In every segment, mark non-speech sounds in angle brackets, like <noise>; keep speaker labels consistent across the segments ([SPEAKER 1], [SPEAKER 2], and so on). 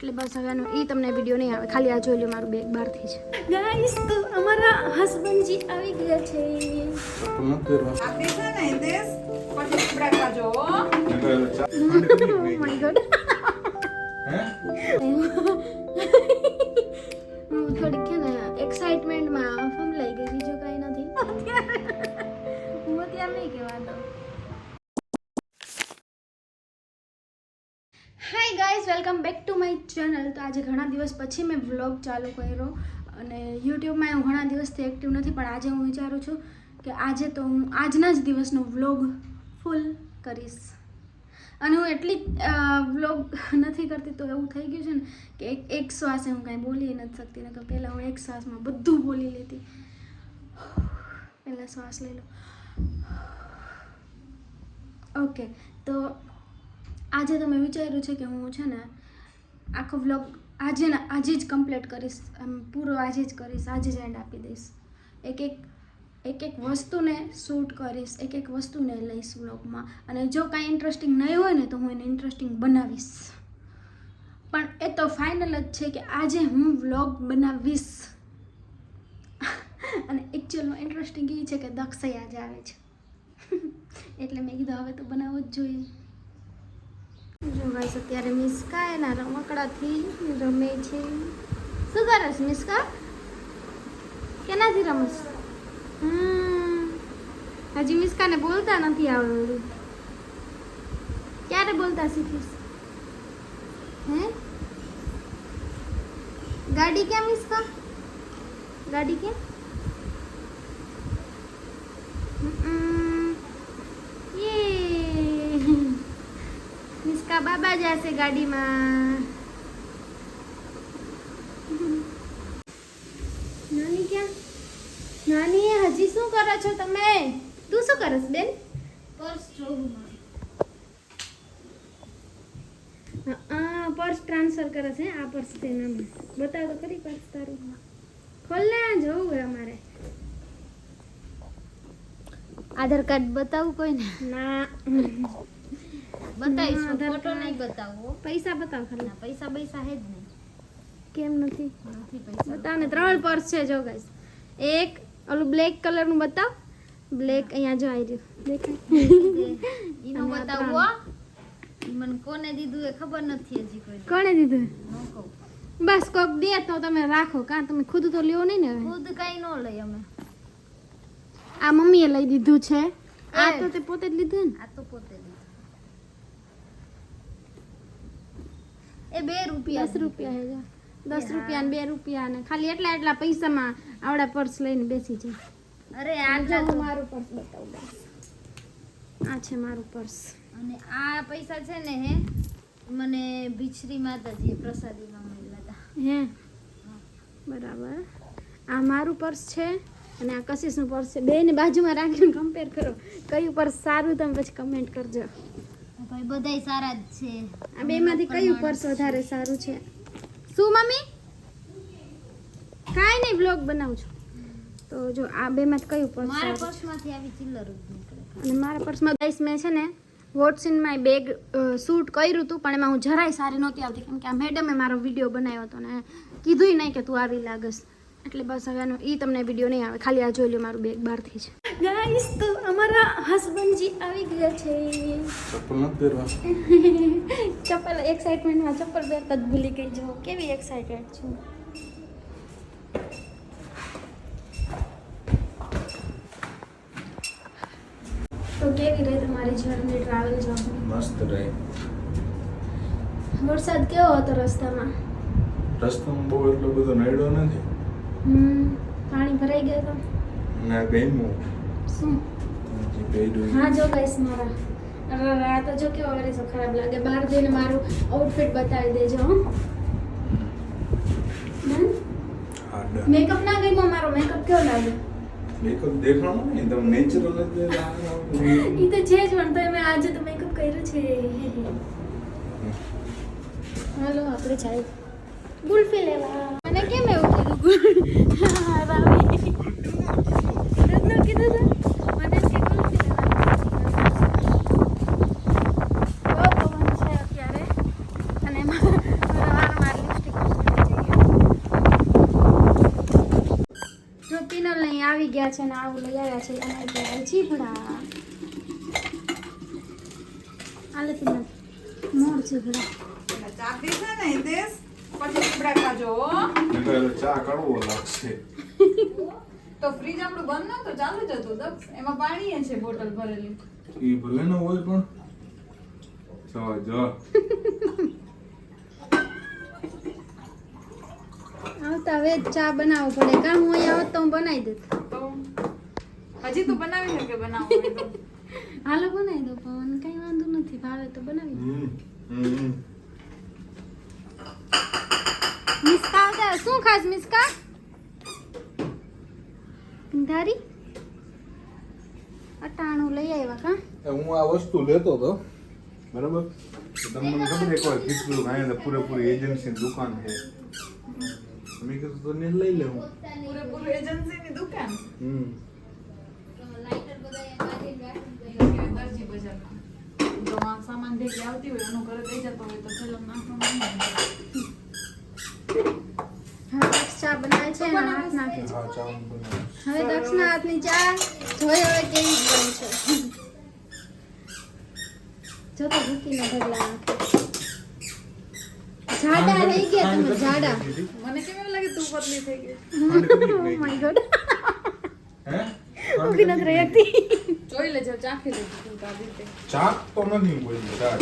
[SPEAKER 1] એટલે બસ હવે આનો એ તમને વીડિયો નહીં આવે. ખાલી આ જોઈ લો મારું બેગ બહારથી છે ગાઈસ તો અમારા હસબન્ડજી આવી ગયા છે.
[SPEAKER 2] ચપ્પલ નથી પહેરવા
[SPEAKER 3] આપી છે ને દેશ પછી
[SPEAKER 2] ઠંડી પડી
[SPEAKER 1] ઓ my god hi guys welcome back to my channel તો આજે ઘણા દિવસ પછી મેં વ્લોગ ચાલુ કર્યો અને યુટ્યુબમાં હું ઘણા દિવસથી એક્ટિવ નથી, પણ આજે હું વિચારું છું કે આજે તો હું આજના જ દિવસનો વ્લોગ ફૂલ કરીશ. અને હું એટલી વ્લોગ નથી કરતી તો એવું થઈ ગયું છે ને કે એક એક શ્વાસે હું કાંઈ બોલી નથી શકતી, નકર પહેલાં હું એક શ્વાસમાં બધું બોલી લેતી. પહેલાં શ્વાસ લઈ લો ઓકે તો આજે તો મેં વિચાર્યું છે કે હું છે ને આખો વ્લોગ આજે ને, આજે જ કમ્પ્લીટ કરીશ, એમ પૂરો આજે જ કરીશ, આજે જ એન્ડ આપી દઈશ. એક એક એક એક વસ્તુને શૂટ કરીશ, એક એક વસ્તુને લઈશ વ્લોગમાં અને જો કાંઈ ઇન્ટરેસ્ટિંગ નહીં હોય ને તો હું એને ઇન્ટરેસ્ટિંગ બનાવીશ. પણ એ તો ફાઇનલ જ છે કે આજે હું વ્લોગ બનાવીશ. <laughs> અને એકચ્યુઅલમાં ઇન્ટરેસ્ટિંગ એ છે કે દક્ષય આજે આવે છે. <laughs> એટલે મેં કીધું હવે તો બનાવવો જ જોઈએ. જો ગાઈસ અત્યારે મિસ્કા એના રમકડાથી રમે છે શું કરસ મિસ્કા કેનાથી રમસ હમ હજી મિસ્કાને બોલતા નથી આવડતું ક્યારે બોલતા શીખીશ હે ગાડી ક્યાં મિસ્કા ગાડી ક્યાં હમ. મિસ્કા બાબા જશે ગાડીમાં. નાની ક્યાં? નાની હજી શું કરો છો તમે? તું શું કરસ બેન? પર્સ જોઉં આ પર્સ ટ્રાન્સફર કરે છે આ પર્સ તેનામાં બતાવ તો ખરી પર્સ તારું. ખોલ ને જોવું હે અમારે.
[SPEAKER 4] આધાર કાર્ડ બતાવું કોઈને?
[SPEAKER 1] ના.
[SPEAKER 4] બતાવીશ ફોટો નહીં બતાવો.
[SPEAKER 1] પૈસા બતાવ ખાલી.
[SPEAKER 4] ના પૈસા પૈસા હે જ નહીં.
[SPEAKER 1] કેમ નથી?
[SPEAKER 4] નથી પૈસા.
[SPEAKER 1] બતાવ ને ત્રણ પર્સ છે જો ગાઈસ એક ઓલું બ્લેક કલરનું બતાવ. બ્લેક અહીંયા જો આવી રહ્યું. દેખાય?
[SPEAKER 4] ઈનો <laughs> બતાવો મને કોને દીધું એ ખબર નથી હજી કોઈ
[SPEAKER 1] કોને દીધું?
[SPEAKER 4] ન કહું.
[SPEAKER 1] બસ કોક દે તો તમે રાખો. કાં તમે ખુદ તો લ્યો નહીં ને
[SPEAKER 4] ખુદ કઈ ન લઈ અમે.
[SPEAKER 1] આ મમ્મીએ લઈ દીધું છે. આ તો તે પોતે જ લીધું ને?
[SPEAKER 4] આ તો પોતે દીધું એ બે રૂપિયા
[SPEAKER 1] દસ રૂપિયા હે જો. દસ રૂપિયા ને બે રૂપિયા ને. ખાલી એટલા એટલા પૈસામાં આવડા પર્સ લઈને બેસી જાય
[SPEAKER 4] અરે આટલા
[SPEAKER 1] હું મારું પર્સ બતાવું. આ છે મારું પર્સ.
[SPEAKER 4] અને આ પૈસા છે ને હે મને ભીછરી માતાજીએ પ્રસાદીમાં મળ્યા હતા.
[SPEAKER 1] હે? બરાબર. આ મારું પર્સ છે અને આ કશિશનું પર્સ છે. બેને બાજુમાં રાખીને કમ્પેર કરો. કયું પર્સ સારું તમે પછી કમેન્ટ કરજો.
[SPEAKER 4] ભાઈ બધાય સારા જ છે.
[SPEAKER 1] આ બેમાંથી કયું પર્સ વધારે સારું છે? શું મમ્મી? કાંઈ નહીં બ્લોગ બનાવું છું. તો જો આ બેમાંથી કયું પર્સ
[SPEAKER 4] મારા પર્સમાંથી આવી ચિલ્લર
[SPEAKER 1] અને મારા પર્સમાં ગાઈસ મેં છે ને what's in my bag shoot કર્યું હતું પણ એમાં હું જરાય સારી નહોતી આવતી. કેમ કે આ મેડમે મારો વીડિયો બનાવ્યો હતો ને કીધુંય નહીં કે તું આવી લાગસ. એટલે બસ હવે આનો એ તમને વીડિયો નહીં આવે. ખાલી આ જોઈ લો મારું બેગ બહારથી છે. ગાઈસ તો અમારા હસબન્ડજી આવી ગયા છે.
[SPEAKER 2] ચપ્પલ ન પહેરવા. <laughs>
[SPEAKER 1] ચપ્પલ એક્સાઇટમેન્ટમાં ચપ્પલ પહેરતા જ ભૂલી ગઈ જો કેવી એક્સાઇટેડ છું. તો કેવી રહી તમારી જર્ની ટ્રાવેલ જર્ની
[SPEAKER 2] મસ્ત રહી.
[SPEAKER 1] વરસાદ કેવો હતો રસ્તામાં?
[SPEAKER 2] રસ્તામાં બહુ એટલો બધો નડ્યો નથી.
[SPEAKER 1] હમ પાણી ભરાઈ ગયો તો?
[SPEAKER 2] ના ગમ્યું
[SPEAKER 1] શું
[SPEAKER 2] જે પહેર્યું
[SPEAKER 1] હા જો ગાઈસ મારા અરે અરે, આ તો જો કેવો વેરીસો ખરાબ લાગે બહાર જઈને મારું આઉટફિટ બતાવી દેજો હો
[SPEAKER 2] હા ડન
[SPEAKER 1] મેકઅપ ના ગમ્યો મારો મેકઅપ કેવો લાગે
[SPEAKER 2] મેકઅપ દેખાણો નહીં તમે નેચરલ જ
[SPEAKER 1] ઈ તો છે જ પણ તો મેં આજે તો મેકઅપ કર્યું છે હાલો આપણે જાય ગુલ્ફી લેવા મને કેમ એવું કીધું હા, રાવી. રત્ન કીધું તું? મને એમ કે ગુલ્ફી લેવા. બહુ પવન છે અત્યારે અને મારા વાળમાં આવી ગયા છે ને આવું લઈ આવ્યા છે અને કહેવાય ચીભડા આલે તું મોર ચીભડા
[SPEAKER 3] ચાપી છે ને હિતેશ? પછી ચીપડા ખાજો.
[SPEAKER 2] ચા કડવો લાગશે.
[SPEAKER 3] તો ફ્રીજ આપણું બંધ નતું ચાલુ જ હતું દક્ષ. એમાં પાણી છે બોટલ ભરેલી.
[SPEAKER 2] એ ભલે ન હોય પણ. જો જો.
[SPEAKER 1] આવતા હવે ચા બનાવવું પડે. કા હું અહીંયા આવત તો હું બનાવી દેત
[SPEAKER 3] હજી તો બનાવી શકે બનાવવું <laughs>
[SPEAKER 1] હાલો બનાવી દો પણ કઈ વાંધો નથી ભાવે તો બનાવી આવતા શું ખાસ મિસ્કા? ધારી અટાણું લઈ આવ્યા કા?
[SPEAKER 2] એ હું આ વસ્તુ લેતો હતો બરાબર? તમને મને ખબર એક વાર કીધું અહીંયા પૂરેપૂરી એજન્સીની દુકાન છે. મેં કીધું તો ને લઈ લેવું પૂરેપૂરી
[SPEAKER 3] પૂરેપૂરું એજન્સીની દુકાન?
[SPEAKER 2] હમ
[SPEAKER 4] લાઇટર બધા
[SPEAKER 3] દરજી બજારમાં જો આ સામાન ભેગી આવતી હોય એનું ઘરે લઈ જતો હોય તો નાખવાનું
[SPEAKER 1] હવે દક્ષ ચા બનાવે છે હાથ નાખે છે.
[SPEAKER 2] ચા
[SPEAKER 1] હવે દક્ષના હાથની ચા જોઈ હવે કેવી બને છે. જો તો ભૂકીને ઢગલા નાખે. જાડા રહી ગયા તમે જાડા
[SPEAKER 3] મને કેમ લાગે તું પતલી થઈ ગઈ?
[SPEAKER 1] ઓ માય ગોડ
[SPEAKER 2] હે?
[SPEAKER 1] ઊભી નથી રહી હતી.
[SPEAKER 3] જોઈ લેજો ચાખી લેજો તું તો આવી રીતે
[SPEAKER 2] ચાક તો નથી બોલી ચાક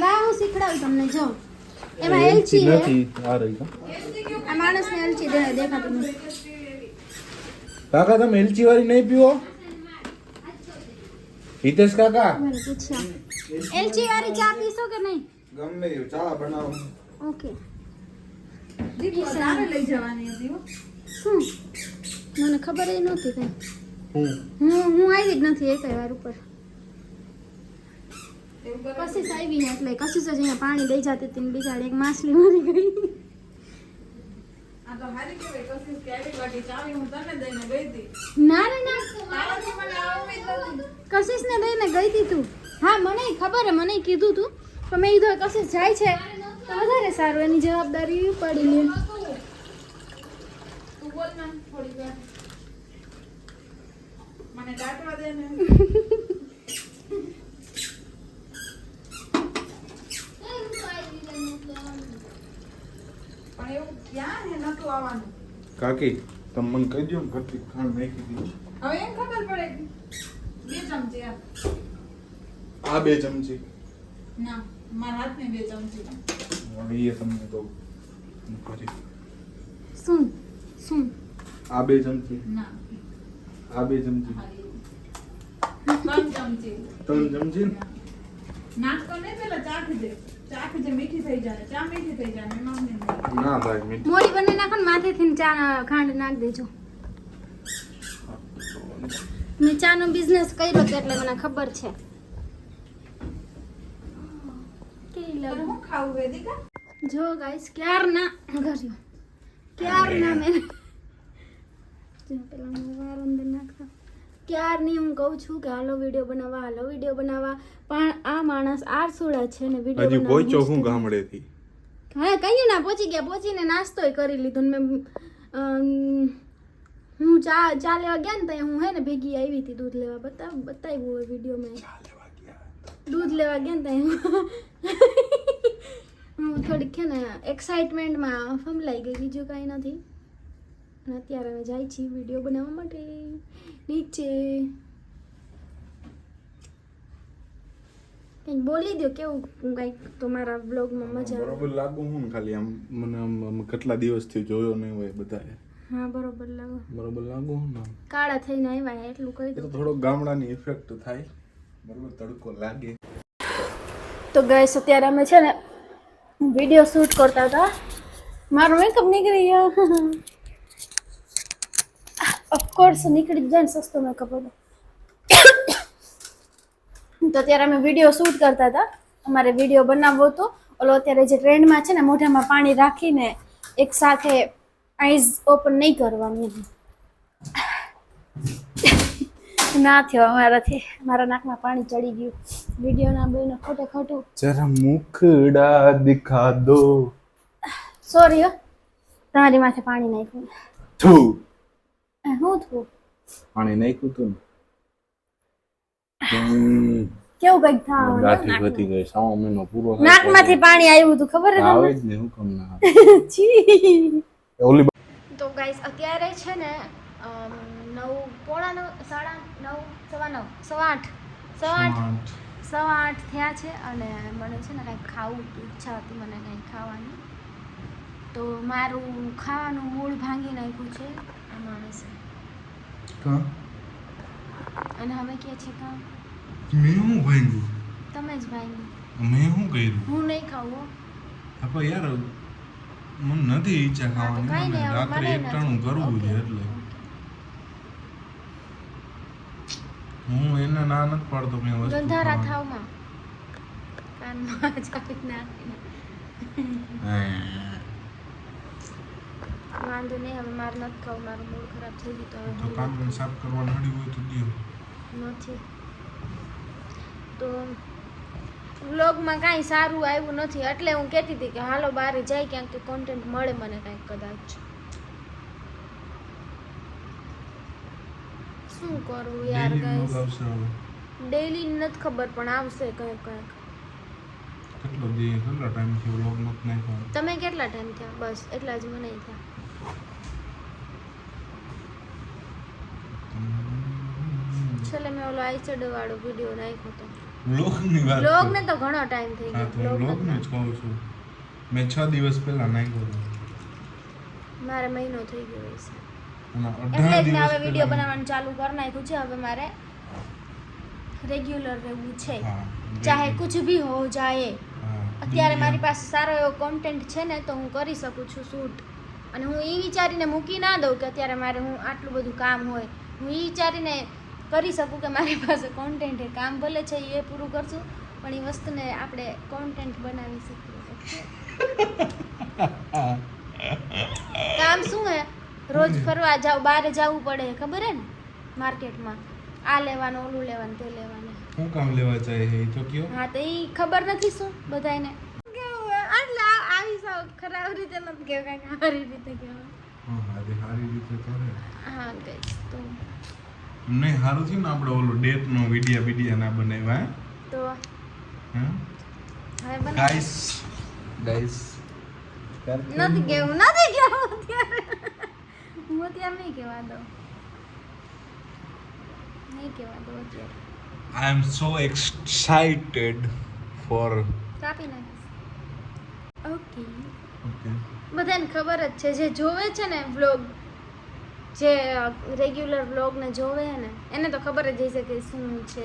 [SPEAKER 1] લાવ હું શીખડાવું તમને જો એમાં એલચી છે
[SPEAKER 2] આ રહી
[SPEAKER 1] આ માણસને એલચી દે દેખાતું નથી
[SPEAKER 2] કાકા તમે એલચી વાળી નહીં પીવો હિતેશ કાકા
[SPEAKER 1] મને પૂછ્યા એલચી વાળી ચા પીશો કે નહીં
[SPEAKER 2] ગમે એ ચા બનાવો
[SPEAKER 1] ઓકે
[SPEAKER 3] દીપો તારે લઈ જવાની હતી હો.
[SPEAKER 1] શું મને ખબર એ નહોતી કઈ.
[SPEAKER 2] હું?
[SPEAKER 1] હું આવી જ નથી એકાય વાર ઉપર. કશીશ આવી ને એટલે કશીશ જ અહીંયા પાણી દઈ જતી હતી ને બિચારી એક માછલી મરી ગઈ. ના ના ના.
[SPEAKER 3] તારાથી
[SPEAKER 1] ને દઈને ગઈ હતી તું. હા મને ખબર હે મને કીધું તું. પણ મેં કીધું કશીશ જાય છે. તો વધારે સારું એની જવાબદારી પડી લે
[SPEAKER 3] થોડી વાર. મને દાટવા દે ને. પણ એવું ક્યાં હે નતું આવવાનું?
[SPEAKER 2] કાકી તમે મને કહી દો ને ખાંડ નાખી દીધી.
[SPEAKER 3] હવે એમ ખબર પડે બે ચમચી આ.
[SPEAKER 2] બે ચમચી.
[SPEAKER 3] ના મારા હાથની બે ચમચી
[SPEAKER 2] હવે એ તમને તો કરી
[SPEAKER 1] શું શું
[SPEAKER 2] આ બે ચમચી. આ બે ચમચી.
[SPEAKER 3] ત્રણ ચમચી.
[SPEAKER 2] ત્રણ ચમચી? ને?
[SPEAKER 3] પેલા ચાખી દે મીઠી થઈ જાય ચા મીઠી થઈ જાય એમાં
[SPEAKER 2] ના ભાઈ મીઠી
[SPEAKER 1] મોડી બને નાખો ને માથેથી ચા ખાંડ નાખ દેજો. મેં ચાનો બિઝનેસ કર્યો તો એટલે મને ખબર છે. જો ગાઈસ ક્યારના કર્યો ક્યારના મેં જો પેલા વાર અંદર નાખતા. ક્યારની હું કહું છું કે હાલો વીડિયો બનાવવા હાલો વીડિયો બનાવવા પણ આ માણસ આરસોડા છે ને વીડિયો
[SPEAKER 2] હજી પહોંચ્યો હું ગામડેથી.
[SPEAKER 1] હા કહ્યું ના પહોંચી ગયા પહોંચીને નાસ્તોય કરી લીધો ને મેં હું ચા ચા લેવા ગયા ને ત્યાં હું હે ને ભેગી આવી હતી દૂધ લેવા બતાવ બતાવ્યું હોય વિડીયોમાં દૂધ લેવા ગયા ને ત્યાં હું થોડીક છે ને એક્સાઇટમેન્ટમાં ફમલાઈ ગઈ બીજું કાંઈ નથી. અને અત્યારે અમે જાય છીએ વીડિયો બનાવવા માટે. નીચે. કંઈક બોલી દો કેવું? કંઈક તમારા બ્લોગમાં મજા
[SPEAKER 2] બરોબર લાગુ હું ખાલી આમ મને આમ કેટલા દિવસથી જોયો નહીં હોય બધાએ.
[SPEAKER 1] હા બરોબર લાગુ.
[SPEAKER 2] બરોબર લાગુ હું ને
[SPEAKER 1] કાળા થઈને આવ્યા એટલું કહી દો
[SPEAKER 2] થોડો ગામડાની ઇફેક્ટ થાય. બરોબર તડકો લાગે.
[SPEAKER 1] તો ગાઈસ અત્યારે અમે છે ને વીડિયો શૂટ કરતા હતા. મારો મેકઅપ નીકળી ગયો. <laughs> ઓફકોર્સ નીકળી જાય ને સસ્તો મેકઅપ હતો. <coughs> તો ત્યારે અમે વીડિયો શૂટ કરતા હતા. અમારે વીડિયો બનાવવો હતો. ઓલો અત્યારે જે ટ્રેન્ડમાં છે ને મોઢામાં પાણી રાખીને એક સાથે આઈઝ ઓપન નહીં કરવાની <coughs> ના થયો અમારાથી. મારા નાકમાં પાણી ચડી ગયું. વિડીયોના બેને ખોટે ખોટું.
[SPEAKER 2] જરા મુખડા દિખા દો.
[SPEAKER 1] સોરી હો. તમારી માથે પાણી નાખ્યું. એ થયું
[SPEAKER 2] પાણી નાખ્યું તું <sighs>
[SPEAKER 1] કેવું કંઈક થાય
[SPEAKER 2] ગાંઠી વધી ગઈ સાવ મહિનો પૂરો
[SPEAKER 1] નાકમાંથી પાણી આવ્યું હતું ખબર છે
[SPEAKER 2] આવે જ ને હુકમ ના <laughs>
[SPEAKER 1] છી.
[SPEAKER 2] ઓલી
[SPEAKER 1] તો ગાઈસ અત્યારે છે ને નવ પોણા નવ સાડા નવ સવા નવ સવા આઠ સવા આઠ. સવા આઠ થયા છે અને મને છે ને કંઈક ખાવું ઈચ્છા હતી મને કંઈક ખાવાની. તો મારું ખાવાનું મૂળ ભાંગી નાખ્યું છે આ માણસે.
[SPEAKER 2] કા
[SPEAKER 1] અને હવે કે છે કે
[SPEAKER 2] મેં હું ભાંગ્યું?
[SPEAKER 1] તમે જ ભાંગી
[SPEAKER 2] મેં હું કર્યું?
[SPEAKER 1] હું નહીં ખાવું. હો.
[SPEAKER 2] યાર મને નથી ઈચ્છા ખાવાની રાત્રે એકટાણું કરવું છે એટલે. હું એને ના નથી પાડતો મેં વસ્તુ
[SPEAKER 1] ગંધારા થાવમાં. કાનમાં ચાપી નાખીને. વાંધો નહીં હવે મારે નથી ખાવું મારું મૂડ ખરાબ થઈ ગયું તો હવે
[SPEAKER 2] તો કાંદણ સાફ કરવા નડી હોય તો દિયો
[SPEAKER 1] નથી. તો વ્લોગમાં કાંઈ સારું આવ્યું નથી એટલે હું કહેતી હતી કે હાલો બહાર જાય ક્યાંક કે કોન્ટેન્ટ મળે મને કાંઈક કદાચ. શું કરવું યાર ગાઈસ ડેઈલી નથી ખબર પણ આવશે કંઈક કંઈક
[SPEAKER 2] કેટલો દી? કેટલા ટાઈમથી વ્લોગ નથી નાખ્યો?
[SPEAKER 1] તમે કેટલા ટાઈમ થયા બસ એટલા જ મને થયા. છેલ્લે મેં ઓલો આઈચડો વાળો વીડિયો નાખ્યો તો
[SPEAKER 2] વ્લોગ વાત
[SPEAKER 1] વ્લોગ તો ઘણો ટાઈમ થઈ ગયો
[SPEAKER 2] હું જ કહું છું. મેં છ દિવસ પહેલા નાખ્યો હતો.
[SPEAKER 1] મારે મહિનો થઈ ગયો હશે એટલે જ મેં હવે વીડિયો બનાવવાનું ચાલુ કરી નાખ્યું છે હવે મારે રેગ્યુલર રહેવું છે. ચાહે કુછ ભી હો જાય અત્યારે મારી પાસે સારો એવો કોન્ટેન્ટ છે ને તો હું કરી શકું છું શૂટ અને હું એ વિચારીને મૂકી ના દઉં કે અત્યારે મારે હું આટલું બધું કામ હોય. હું એ વિચારીને કરી શકું કે મારી પાસે કોન્ટેન્ટ એ કામ ભલે છે એ પૂરું કરશું પણ એ વસ્તુને આપણે કોન્ટેન્ટ બનાવી શકીએ. <laughs> કામ શું હે? રોજ ફરવા જાવ બહાર જવું પડે ખબર હે ને? માર્કેટમાં. આ લેવાનું ઓલું લેવાનું તે લેવાનું.
[SPEAKER 2] શું કામ લેવા જાય એ તો કયો?
[SPEAKER 1] હા તો એ ખબર નથી શું બધાને આવી સાવ ખરાબ રીતે નથી કહેવાય કાંઈક સારી રીતે કહેવાય.
[SPEAKER 2] હા આજે સારી રીતે કરે
[SPEAKER 1] હા guys, તો.
[SPEAKER 2] નહીં સારું થયું ને આપણે ઓલો ડેટ નો વિડિયા વિડિયા ના બનાવ્યા
[SPEAKER 1] તો
[SPEAKER 2] હા? ગાઈસ ગાઈસ
[SPEAKER 1] નથી કેવું નથી કેવું હું અત્યારે નહીં કહેવા દઉં. નહીં કહેવા દઉં અત્યારે.
[SPEAKER 2] આઈ એમ સો એક્સાઇટેડ ફોર
[SPEAKER 1] કાપી નાખીશ. ઓકે
[SPEAKER 2] ઓકે
[SPEAKER 1] બધાને ખબર જ છે જે જોવે છે ને વ્લોગ જે રેગ્યુલર વ્લોગને જોવે છે ને એને તો ખબર જ જઈ શકે શું છે.